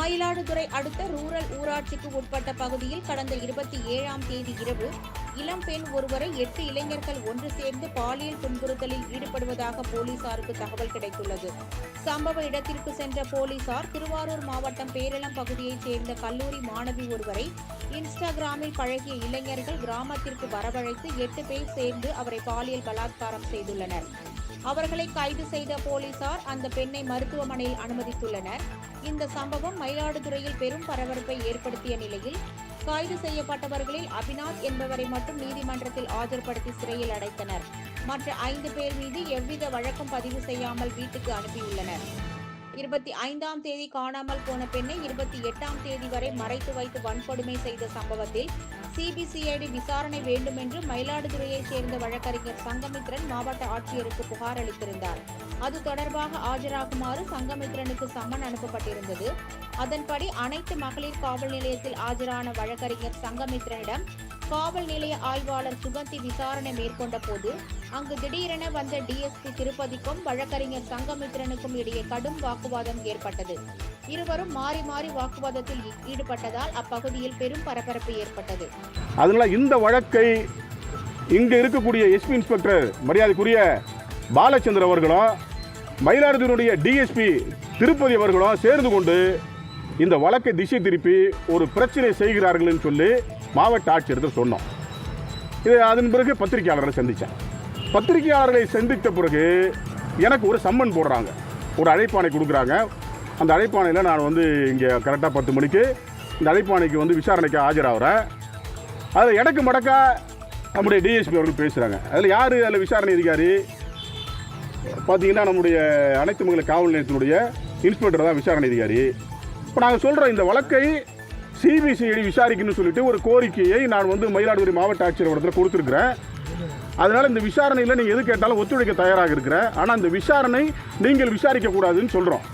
மயிலாடுதுறை அடுத்த ரூரல் ஊராட்சிக்கு உட்பட்ட பகுதியில் கடந்த இருபத்தி ஏழாம் தேதி இரவு இளம் பெண் ஒருவரை எட்டு இளைஞர்கள் ஒன்று சேர்ந்து பாலியல் துன்புறுத்தலில் ஈடுபடுவதாக போலீசாருக்கு தகவல் கிடைத்துள்ளது. சம்பவ இடத்திற்கு சென்ற போலீசார் திருவாரூர் மாவட்டம் பேரளம் பகுதியைச் சேர்ந்த கல்லூரி மாணவி ஒருவரை இன்ஸ்டாகிராமில் பழகிய இளைஞர்கள் கிராமத்திற்கு வரவழைத்து எட்டு பேர் சேர்ந்து அவரை பாலியல் பலாத்காரம் செய்துள்ளனர். அவர்களை கைது செய்த போலீசார் அந்த பெண்ணை மருத்துவமனையில் அனுமதித்துள்ளனர். இந்த சம்பவம் மயிலாடுதுறையில் பெரும் பரபரப்பை ஏற்படுத்திய நிலையில் கைது செய்யப்பட்டவர்களில் அபிநாத் என்பவரை மட்டும் நீதிமன்றத்தில் ஆஜர்படுத்தி சிறையில் அடைத்தனர். மற்ற ஐந்து பேர் மீது எவ்வித வழக்கம் பதிவு செய்யாமல் வீட்டுக்கு அனுப்பியுள்ளனர். இருபத்தி ஐந்தாம் தேதி காணாமல் போன பெண்ணை இருபத்தி எட்டாம் தேதி வரை மறைத்து வைத்து வன்கொடுமை செய்த சம்பவத்தில் சிபிசிஐடி விசாரணை வேண்டும் என்று மயிலாடுதுறையைச் சேர்ந்த வழக்கறிஞர் சங்கமித்ரன் மாவட்ட ஆட்சியருக்கு புகார் அளித்திருந்தார். அது தொடர்பாக ஆஜராகுமாறு சங்கமித்ரனுக்கு சம்மன் அனுப்பப்பட்டிருந்தது. அதன்படி அனைத்து மகளிர் காவல் நிலையத்தில் ஆஜரான வழக்கறிஞர் சங்கமித்ரனிடம் காவல் நிலைய ஆய்வாளர் சுகந்தி விசாரணை மேற்கொண்ட போது அங்கு திடீரென வந்த டிஎஸ்பி திருப்பதிக்கும் வழக்கறிஞர் சங்கமித்ரனுக்கும் இடையே கடும் வாக்குவாதம் ஏற்பட்டது. இருவரும் மாறி மாறி வாக்குவாதத்தில் ஈடுபட்டதால் அப்பகுதியில் பெரும் பரபரப்பு ஏற்பட்டது. அதனால இந்த வழக்கை இங்கு இருக்கக்கூடிய எஸ்பி இன்ஸ்பெக்டர் மரியாதைக்குரிய பாலச்சந்திர அவர்களும் மயிலாடுதுறையுடைய டிஎஸ்பி திருப்பதி அவர்களும் சேர்ந்து கொண்டு இந்த வழக்கை திசை திருப்பி ஒரு பிரச்சனை செய்கிறார்கள்னு சொல்லி மாவட்ட ஆட்சியருக்கு சொன்னோம். இது அதன் பிறகு பத்திரிகையாளர்களை சந்தித்தேன். பத்திரிகையாளர்களை சந்தித்த பிறகு எனக்கு ஒரு சம்மன் போடுறாங்க. ஒரு அழைப்பானை கொடுக்குறாங்க. அந்த அழைப்பாணையில் நான் வந்து இங்கே கரெக்டாக பத்து மணிக்கு இந்த அழைப்பாணைக்கு வந்து விசாரணைக்கு ஆஜராகிறேன் அதில் இடக்கு மடக்கா நம்முடைய டிஎஸ்பி அவர்கள் பேசுகிறாங்க அதில் யார்? அதில் விசாரணை அதிகாரி பார்த்தீங்கன்னா நம்முடைய அனைத்து மகளிர் காவல் நிலையத்தினுடைய இன்ஸ்பெக்டர் தான் விசாரணை அதிகாரி. இப்போ நாங்கள் சொல்கிறோம் இந்த வழக்கை சிபிசிஐடி விசாரிக்கணும்னு சொல்லிட்டு ஒரு கோரிக்கையை நான் வந்து மயிலாடுதுறை மாவட்ட ஆட்சியர் இடத்துல கொடுத்துருக்குறேன். அதனால் இந்த விசாரணையில் நீங்கள் எது கேட்டாலும் ஒத்துழைக்க தயாராக இருக்கிறேன். ஆனால் இந்த விசாரணை நீங்கள் விசாரிக்கக்கூடாதுன்னு சொல்கிறோம்